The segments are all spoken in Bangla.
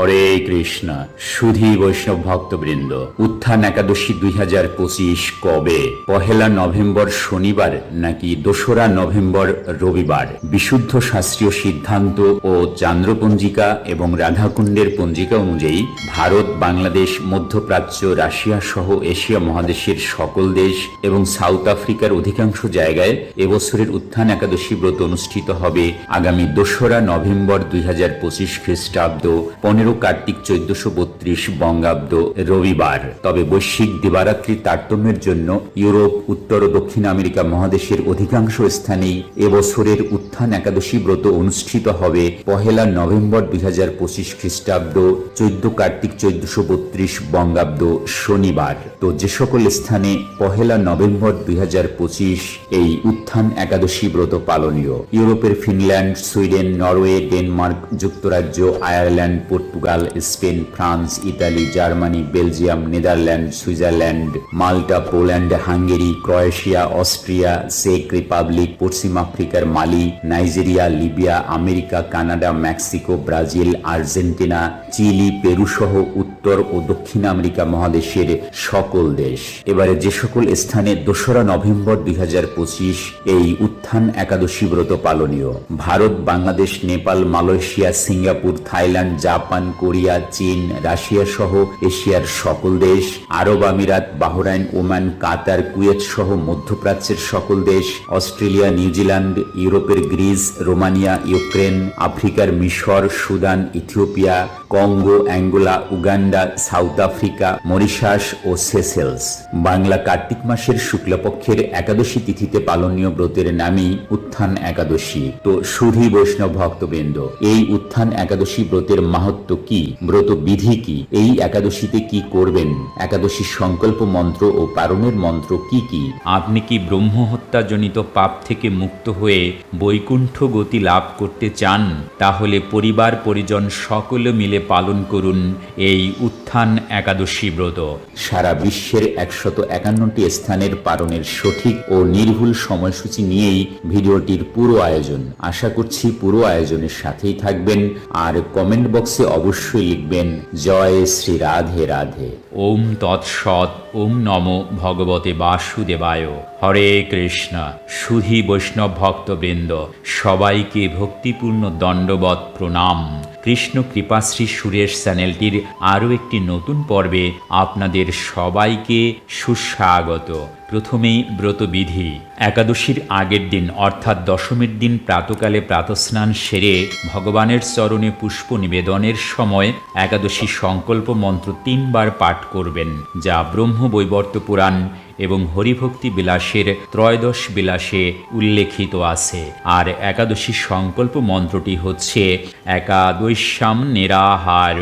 হরে কৃষ্ণ, সুধী বৈষ্ণব ভক্তবৃন্দ, উত্থান একাদশী দুই হাজার পঁচিশ কবে? পহেলা নভেম্বর শনিবার নাকি দোসরা নভেম্বর রবিবার? বিশুদ্ধ শাস্ত্রীয় সিদ্ধান্ত ও চান্দ্রপঞ্জিকা এবং রাধাকুণ্ডের পঞ্জিকা অনুযায়ী ভারত, বাংলাদেশ, মধ্যপ্রাচ্য, রাশিয়া সহ এশিয়া মহাদেশের সকল দেশ এবং সাউথ আফ্রিকার অধিকাংশ জায়গায় এবছরের উত্থান একাদশী ব্রত অনুষ্ঠিত হবে আগামী দোসরা নভেম্বর দুই হাজার পঁচিশ খ্রিস্টাব্দ পনেরো কার্তিক চোদ্দশো বত্রিশ বঙ্গাব্দ রবিবার? তবে বৈশ্বিক দিবারাত্রির তারতম্যের জন্য ইউরোপ, উত্তর ও দক্ষিণ আমেরিকা মহাদেশের অধিকাংশ স্থানেই এবছরের উত্থান একাদশী ব্রত অনুষ্ঠিত হবে পহেলা নভেম্বর দুই হাজার পঁচিশ খ্রিস্টাব্দ, চোদ্দ কার্তিক চোদ্দশো বত্রিশ বঙ্গাব্দ শনিবার। তো যে সকল স্থানে পহেলা নভেম্বর দুই হাজার পঁচিশ এই উত্থান একাদশী ব্রত পালনীয়। ইউরোপের ফিনল্যান্ড, সুইডেন, নরওয়ে, ডেনমার্ক, যুক্তরাজ্য, Ireland Portugal Spain, France, Italy, Germany, Belgium, Netherland, Switzerland, Malta, Poland, Hungary, Croatia, Austria, check Republic, পশ্চিম আফ্রিকার Mali, Nigeria, Libya, America, Canada, Mexico, Brazil, Argentina, Chile, Peru সহ উত্তর ও দক্ষিণ আমেরিকা মহাদেশের সকল দেশ। এবারে যে সকল স্থানে দোসরা নভেম্বর দুই হাজার পঁচিশ এই উত্থান একাদশী ব্রত পালনীয়। Bharat, Bangladesh, Nepal, Malaysia, Singapore, Thailand, Japan Korea, চীন, রাশিয়া সহ এশিয়ার সকল দেশ, আরব আমিরাত, বাহরাইন, ওমান, কাতার, কুয়েত সহ মধ্যপ্রাচ্যের সকল দেশ, অস্ট্রেলিয়া, নিউজিল্যান্ড, ইউরোপের গ্রিস, রোমানিয়া, ইউক্রেন, আফ্রিকার মিশর, Sudan, Ethiopia, Congo, Angola, Uganda, South Africa, Mauritius ও সেসেলস। বাংলা কার্তিক মাসের শুক্লপক্ষের একাদশী তিথিতে পালনীয় ব্রতের নামই উত্থান একাদশী। তো সুধী বৈষ্ণব ভক্তবৃন্দ, এই উত্থান একাদশী ব্রতের মাহাত্ম কি? ব্রত বিধি কি? এই একাদশীতে কি করবেন? একাদশীর সংকল্প মন্ত্র ও পারণের মন্ত্র কি কি? আপনি কি ব্রহ্ম হত্যাজনিত পাপ থেকে মুক্ত হয়ে বৈকুণ্ঠ গতি লাভ করতে চান? তাহলে পরিবার পরিজন সকলে মিলে পালন করুন এই উত্থান একাদশী ব্রত। সারা বিশ্বের একশত একান্নটি স্থানের পালনের সঠিক ও নির্ভুল সময়সূচি নিয়েই ভিডিওটির পুরো আয়োজন। আশা করছি পুরো আয়োজনের সাথেই থাকবেন। আর কমেন্ট বক্সে অবশ্যই লিখবেন, জয় শ্রী রাধে রাধে। ওম তৎসৎ, ওম নম ভগবতে বাসুদেবায়। হরে কৃষ্ণ, সুধী বৈষ্ণব ভক্তবৃন্দ, সবাইকে ভক্তিপূর্ণ দণ্ডবৎ প্রণাম। কৃষ্ণ কৃপাশ্রী সুরেশ চ্যানেলটির আরও একটি নতুন পর্বে আপনাদের সবাইকে সুস্বাগত। প্রথমেই ব্রতবিধি। একাদশীর আগের দিন, অর্থাৎ দশমীর দিন প্রাতকালে প্রাতস্নান সেরে ভগবানের চরণে পুষ্প নিবেদনের সময় একাদশী সংকল্প মন্ত্র তিনবার পাঠ করবেন, যা ব্রহ্ম বৈবর্ত পুরাণ এবং হরিভক্তি বিলাসের ত্রয়োদশ বিলাসে উল্লেখিত আছে। আর একাদশী সংকল্প মন্ত্রটি হচ্ছে, একাদশ্যাম নিরাহার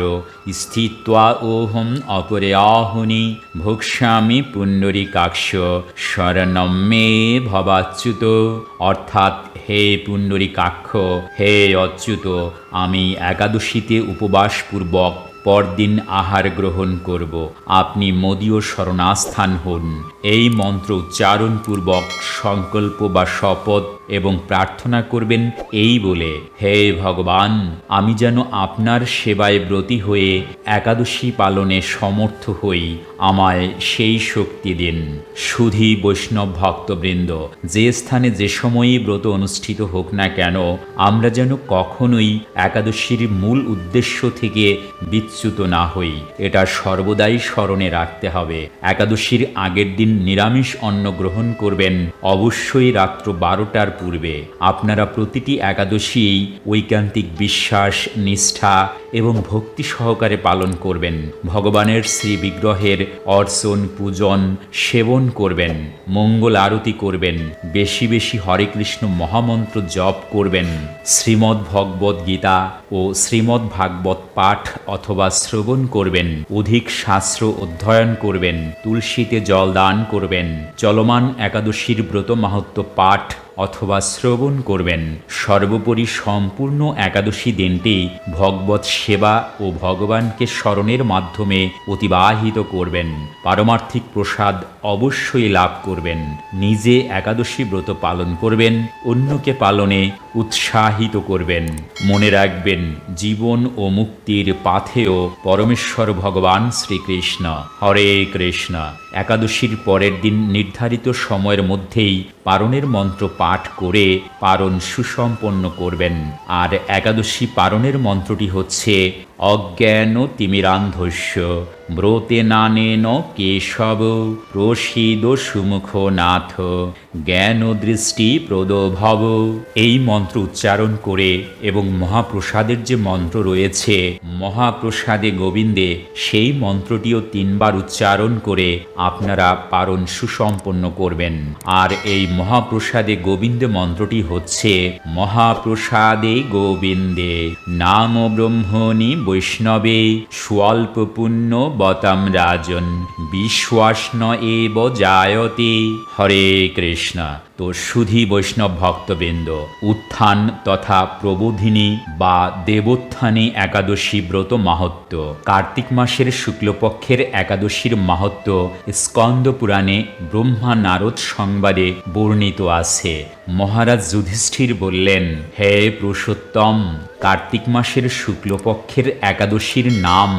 স্থিত্বা ওহম অপরে আহুনি ভোক্ষ্যামি পুণ্ডরিকাক্ষ শরণম মে ভবাচ্যুত। অর্থাৎ, হে পুণ্ডরী কাক্ষ হে অচ্যুত, আমি একাদশীতে উপবাসপূর্বক পরদিন আহার গ্রহণ করব। আপনি মদীয় শরণাস্থান হন। এই মন্ত্র উচ্চারণপূর্বক সংকল্প বা শপথ এবং প্রার্থনা করবেন এই বলে, হে ভগবান, আমি যেন আপনার সেবায় ব্রতী হয়ে একাদশী পালনে সমর্থ হই। আমায় সেই শক্তি দিন। সুধী বৈষ্ণব ভক্তবৃন্দ, যে স্থানে যে সময়ই ব্রত অনুষ্ঠিত হোক না কেন, আমরা যেন কখনোই একাদশীর মূল উদ্দেশ্য থেকে বিচ্যুত না হই। এটা সর্বদাই স্মরণে রাখতে হবে। একাদশীর আগের দিন নিরামিষ অন্ন গ্রহণ করবেন। অবশ্যই রাত্র বারোটার পূর্বে। আপনারা প্রতিটি একাদশীই ঐকান্তিক বিশ্বাস, নিষ্ঠা এবং ভক্তি সহকারে পালন করবেন। ভগবানের শ্রী বিগ্রহের অর্চন, পূজন, সেবন করবেন। মঙ্গল আরতি করবেন। বেশি বেশি হরে কৃষ্ণ মহামন্ত্র জপ করবেন। শ্রীমদ্ ভগবত গীতা ও শ্রীমদ্ ভাগবত পাঠ অথবা শ্রবণ করবেন। অধিক শাস্ত্র অধ্যয়ন করবেন। তুলসীতে জল দান করবেন। চলমান একাদশীর ব্রত মাহাত্ম পাঠ অথবা শ্রবণ করবেন। সর্বোপরি সম্পূর্ণ একাদশী দিনটি ভগবত সেবা ও ভগবানকে স্মরণের মাধ্যমে অতিবাহিত করবেন। পারমার্থিক প্রসাদ অবশ্যই লাভ করবেন। নিজে একাদশী ব্রত পালন করবেন, অন্যকে পালনে উৎসাহিত করবেন। মনে রাখবেন, জীবন ও মুক্তির পাথেও পরমেশ্বর ভগবান শ্রীকৃষ্ণ। হরে কৃষ্ণ। একাদশীর পরের দিন নির্ধারিত সময়ের মধ্যেই পারণের মন্ত্র পাঠ করে পারণ সুসম্পন্ন করবেন। আর একাদশী পারণের মন্ত্রটি হচ্ছে অজ্ঞান তিমিরান্ধস্য, ব্রতে নানেন কেশব, প্রসিদ সুমুখ নাথ, জ্ঞান দৃষ্টি প্রদভব। এই মন্ত্র উচ্চারণ করে এবং মহাপ্রসাদের যে মন্ত্র রয়েছে, মহাপ্রসাদে গোবিন্দে, সেই মন্ত্রটিও তিনবার উচ্চারণ করে আপনারা পারণ সুসম্পন্ন করবেন। আর এই মহাপ্রসাদে গোবিন্দে মন্ত্রটি হচ্ছে, মহাপ্রসাদে গোবিন্দে, নাম ব্রহ্মণি বৈষ্ণবে স্বল্প পুণ্য বতাম রাজন বিশ্বাস ন এব জায়তে। হরে কৃষ্ণ। তো সুধী বৈষ্ণব ভক্তবৃন্দ, উত্থান তথা প্রবোধিনী বা দেবোত্থানী একাদশী ব্রত মাহাত্ম কার্তিক মাসের শুক্লপক্ষের একাদশীর মাহাত্ম স্কন্দ পুরাণে ব্রহ্মা নারদ সংবাদে বর্ণিত আছে। মহারাজ যুধিষ্ঠির বললেন, হে পুরুষোত্তম, কার্তিক মাসের শুক্লপক্ষের একাদশীর নাম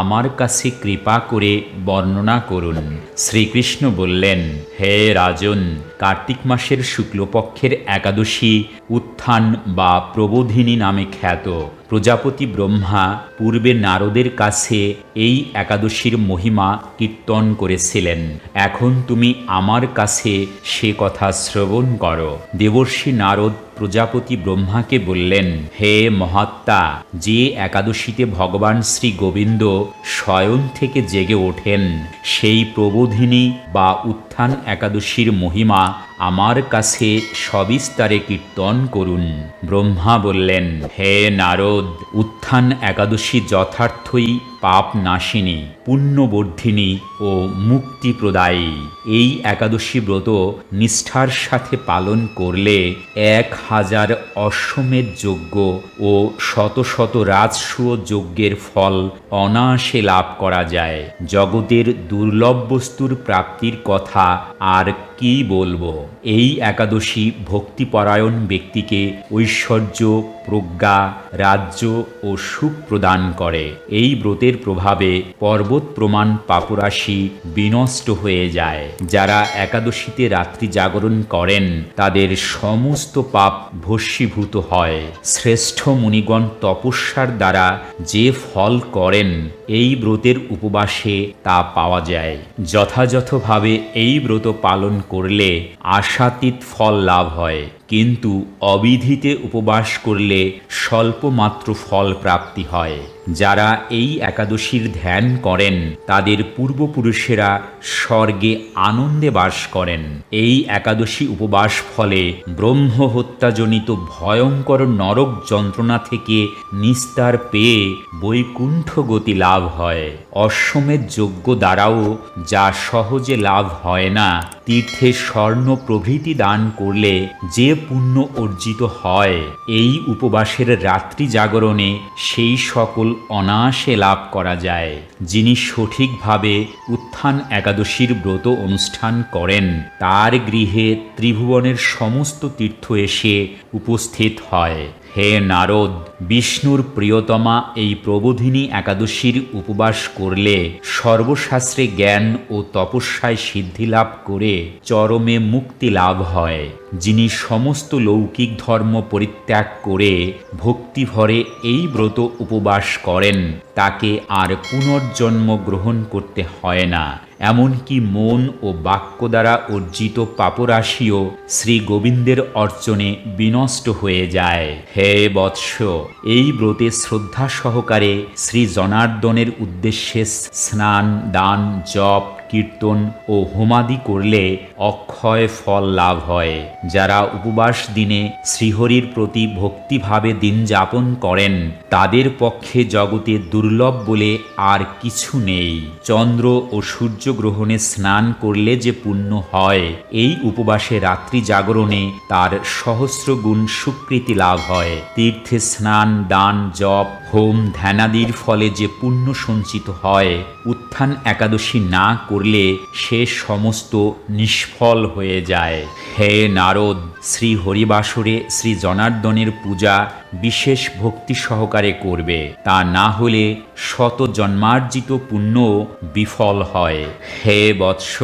আমার কাছে কৃপা করে বর্ণনা করুন। শ্রীকৃষ্ণ বললেন, হে রাজন কার্তিক মাসের শুক্লপক্ষের একাদশী উত্থান বা প্রবোধিনী নামে খ্যাত। প্রজাপতি ব্রহ্মা পূর্বে নারদের কাছে এই একাদশীর মহিমা কীর্তন করেছিলেন। এখন তুমি আমার কাছে সে কথা শ্রবণ করো। দেবর্ষী নারদ প্রজাপতি ব্রহ্মাকে বললেন, হে মহাত্মা, যে একাদশীতে ভগবান শ্রী গোবিন্দ শয়ন থেকে জেগে ওঠেন, সেই প্রবোধিনী বা উত্থান একাদশীর মহিমা আমার কাছে সবিস্তারে কীর্তন করুন। ব্রহ্মা বললেন হে নারদ উত্থান একাদশী যথার্থই পাপ নাশিনী পুণ্যবর্ধিনী ও মুক্তিপ্রদায়ী। এই একাদশী ব্রত নিষ্ঠার সাথে পালন করলে এক হাজার অশ্বমেধ যজ্ঞ ও শত শত রাজসূয় যজ্ঞের ফল অনায়াসে লাভ করা যায়। জগতের দুর্লভ বস্তুর প্রাপ্তির কথা আর কি বলব? এই একাদশী ভক্তিপরায়ণ ব্যক্তিকে ঐশ্বর্য, প্রজ্ঞা, রাজ্য ও সুখ প্রদান করে। এই ব্রতের প্রভাবে পর্বত প্রমাণ পাপরাশি বিনষ্ট হয়ে যায়। যারা একাদশীতে রাত্রি জাগরণ করেন, তাদের সমস্ত পাপ ভস্মীভূত হয়। শ্রেষ্ঠ মুনিগণ তপস্যার দ্বারা যে ফল করেন এই ব্রতের উপবাসে তা পাওয়া যায়। যথাযথভাবে এই ব্রত পালন করলে আশাতীত ফল লাভ হয়, কিন্তু অবিধিতে উপবাস করলে স্বল্পমাত্র ফল প্রাপ্তি হয়। যারা এই একাদশীর ধ্যান করেন, তাদের পূর্বপুরুষেরা স্বর্গে আনন্দে বাস করেন। এই একাদশী উপবাস ফলে ব্রহ্ম হত্যাজনিত ভয়ঙ্কর নরক যন্ত্রণা থেকে নিস্তার পেয়ে বৈকুণ্ঠ গতি লাভ হয়। অশ্বমেধ যোগ্য দ্বারাও যা সহজে লাভ হয় না, তীর্থে স্বর্ণ প্রভৃতি দান করলে যে পুণ্য অর্জিত হয়, এই উপবাসের রাত্রি জাগরণে সেই সকল অনায়াসে লাভ করা যায়। যিনি সঠিকভাবে উত্থান একাদশীর ব্রত অনুষ্ঠান করেন, তার গৃহে ত্রিভুবনের সমস্ত তীর্থ এসে উপস্থিত হয়। হে নারদ, বিষ্ণুর প্রিয়তমা এই প্রবোধিনী একাদশীর উপবাস করলে সর্বশাস্ত্রে জ্ঞান ও তপস্যায় সিদ্ধি লাভ করে চরমে মুক্তি লাভ হয়। যিনি সমস্ত লৌকিক ধর্ম পরিত্যাগ করে ভক্তিভরে এই ব্রত উপবাস করেন, তাকে আর পুনর্জন্ম গ্রহণ করতে হয় না। এমনকি মন ও বাক্য দ্বারা অর্জিত পাপরাশিও শ্রী গোবিন্দের অর্চনে বিনষ্ট হয়ে যায়। হে বৎস, এই ব্রতে শ্রদ্ধা সহকারে শ্রী জনার্দনের উদ্দেশ্যে স্নান, দান, জপ কীর্তন ও হোমাদি করলে অক্ষয় ফল লাভ হয়। যারা উপবাস দিনে শ্রীহরির প্রতি ভক্তিভাবে দিন যাপন করেন, তাদের পক্ষে জগতে দুর্লভ বলে আর কিছু নেই। চন্দ্র ও সূর্যগ্রহণে স্নান করলে যে পুণ্য হয়, এই উপবাসে রাত্রি জাগরণে তার সহস্র গুণ সুকৃতি লাভ হয়। তীর্থে স্নান, দান, জপ হোম ধ্যানাদির ফলে যে পুণ্য সঞ্চিত হয়, উত্থান একাদশী না করলে সে সমস্ত নিষ্ফল হয়ে যায়। হে নারদ, শ্রী হরিবাসরে শ্রী জনার্দনের পূজা বিশেষ ভক্তি সহকারে করবে। তা না হলে শত জন্মার্জিত পুণ্য বিফল হয়। হে বৎস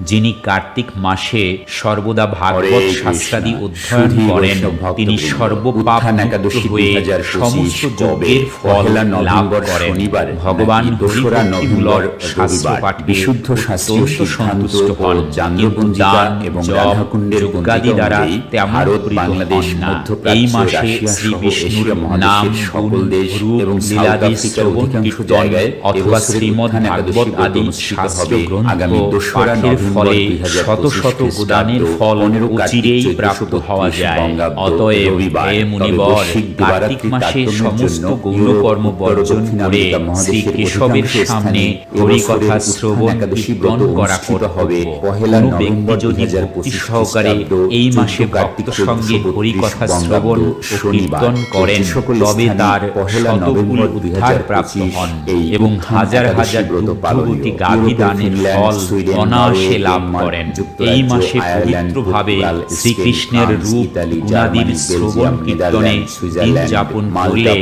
যিনি কার্তিক মাসে সর্বদা ভাগবত শাস্ত্রাদি অধ্যয়ন করেন তিনি সর্বপাপ হয়ে সমস্ত যজ্ঞের ফল লাভ করেন। ভগবান হরিভক্তিমূলক শাস্ত্র? পাঠে বিশুদ্ধ সিদ্ধান্ত সন্তুষ্ট হন চান্দ্রপঞ্জিকা কিন্তু দান, এবং রাধাকুণ্ডের দ্বারা তেমন বাংলাদেশ, এই মাসে শ্রী সহ বিষ্ণুর এশিয়া মহাদেশের নাম, সকল দেশ এবং লীলাদি শ্রবণ কীর্তন অথবা এবছরের ভাগবত আদি শাস্ত্র আগামী দোসরা ফলে শত শত প্রদানের ফল 15 কার্তিক অচিরেই 1436 প্রাপ্ত হওয়া যায় অতএব হে মুনিবর কার্তিক মাসে সমস্ত জন্য গৌরকর্ম ইউরোপ, উত্তর ও বর্জন করে শ্রী কেশবের সামনে হরিকথা শ্রবণ কীর্তন করা হবে কোনো ব্যক্তি যদি ভক্তি সহকারে এই মাসে ভক্ত সঙ্গে হরিকথা শ্রবণ ও শনিবার। কীর্তন করেন তবে তার শতকুল উদ্ধার প্রাপ্ত হন এবং হাজার হাজার দুগ্ধবতী গাভী দানের ফল অনায়াসে লাভ করেন। এই মাসে পবিত্রভাবে শ্রীকৃষ্ণের রূপ গুণাদির শ্রবণ কীর্তনে দিন যাপন করলে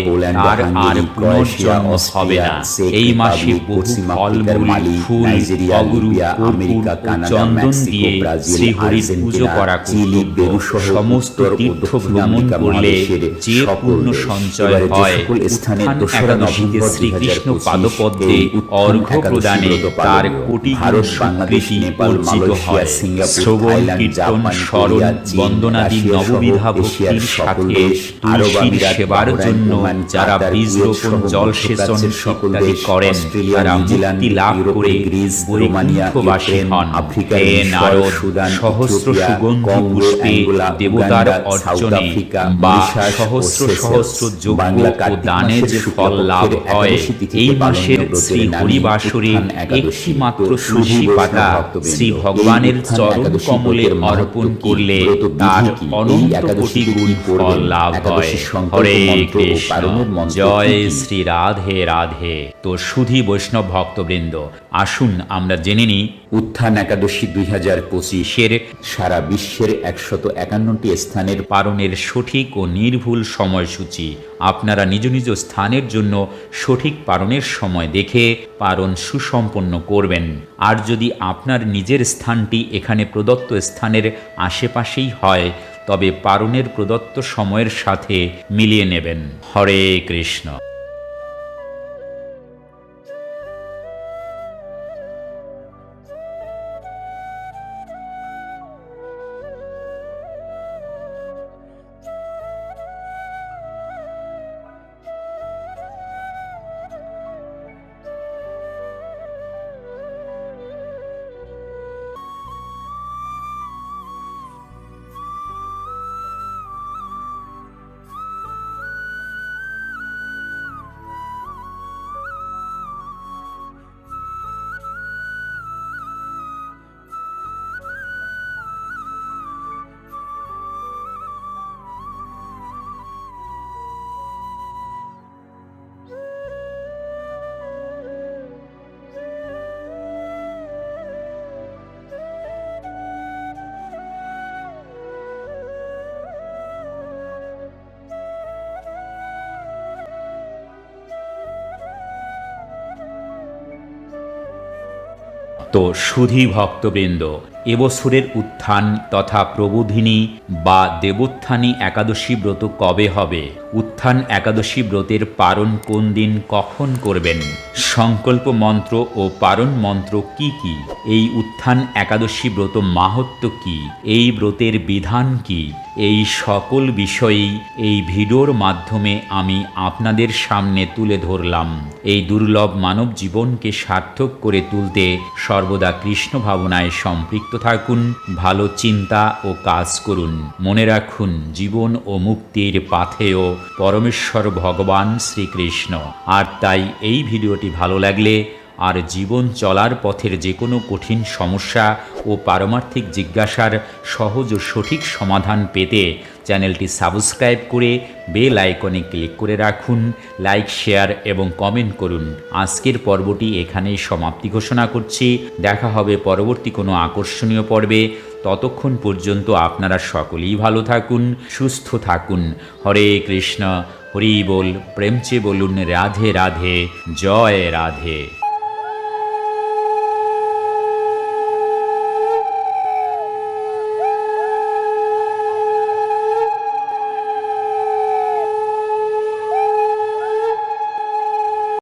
তার আর পুনর্জন্ম হবে না। এই মাসে বহু পশ্চিম ফল অগুরু আমেরিকা, চন্দন দিয়ে শ্রীহরির পুজো করা কর্তব্য। সমস্ত তীর্থ ভ্রমণ করলে যে দেশ। সঞ্চয় হয় স্থানে একাদশীতে শ্রীকৃষ্ণ পাদপদ্মে অর্ঘ্য প্রদানে তার কোটি ভারত, বাংলাদেশ, অর্জিত হয় শ্রবণ কীর্তন স্মরণ বন্দনাদি নববিধা ভক্তির সাথে তুলসীর সেবার জন্য যারা বীজ রোপণ সহ জল সেচন মধ্যপ্রাচ্যের সকল ইত্যাদি করেন তারা মুক্তি লাভ করে বৈকুণ্ঠবাসী হন হে নারদ সহস্র সুগন্ধি পুষ্পে দেবতার অর্চনে বা ও সহস্র যোগ্য ও মাসের যে ফল লাভ হয় এই মাসের শ্রী হরিবাসরে। একটি মাত্র তুলসী পাতা শ্রী ভগবানের চরণ কমলে অর্পণ করলে তার অনন্ত কোটি গুণ ফল লাভ হয় হরে কৃষ্ণ জয়? শ্রী রাধে রাধে তো সুধী বৈষ্ণব ভক্তবৃন্দ আসুন আমরা জেনে নিই উত্থান একাদশী দুই হাজার পঁচিশের সারা বিশ্বের একশত একান্নটি স্থানের পালনের সঠিক ও নির্ভুল সময়সূচি। আপনারা নিজ নিজ স্থানের জন্য সঠিক পালনের সময় দেখে পালন সুসম্পন্ন করবেন। আর যদি আপনার নিজের স্থানটি এখানে প্রদত্ত স্থানের আশেপাশেই হয়, তবে পালনের প্রদত্ত সময়ের সাথে মিলিয়ে নেবেন। হরে কৃষ্ণ। তো সুধী ভক্তবৃন্দ এবছরের উত্থান তথা প্রবোধিনী বা দেবোত্থানী একাদশী ব্রত কবে হবে? উত্থান একাদশী ব্রতের পারণ কোন দিন কখন করবেন? সংকল্প মন্ত্র ও পারণ মন্ত্র কি কি? এই উত্থান একাদশী ব্রত মাহাত্ম কি? এই ব্রতের বিধান কি? এই সকল বিষয়েই এই ভিডিওর মাধ্যমে আমি আপনাদের সামনে তুলে ধরলাম। এই দুর্লভ মানব জীবনকে সার্থক করে তুলতে সর্বদা কৃষ্ণ ভাবনায় সম্পৃক্ত থাকুন, ভালো চিন্তা ও কাজ করুন। মনে রাখুন, জীবন ও মুক্তির পাথেয় পরমেশ্বর ভগবান শ্রীকৃষ্ণ। আর তাই এই ভিডিওটি ভালো লাগলে আর জীবন চলার পথের যে কোনো কঠিন সমস্যা ও পারমার্থিক জিজ্ঞাসার সহজ ও সঠিক সমাধান পেতে চ্যানেলটি সাবস্ক্রাইব করে বেল আইকনে ক্লিক করে রাখুন, লাইক, শেয়ার এবং কমেন্ট করুন। আজকের পর্বটি এখানেই সমাপ্তি ঘোষণা করছি। দেখা হবে পরবর্তী কোনো আকর্ষণীয় পর্বে। ততক্ষণ পর্যন্ত আপনারা সকলেই ভালো থাকুন, সুস্থ থাকুন। হরে কৃষ্ণ, হরি বল প্রেমচে বলুন রাধে রাধে, জয় রাধে।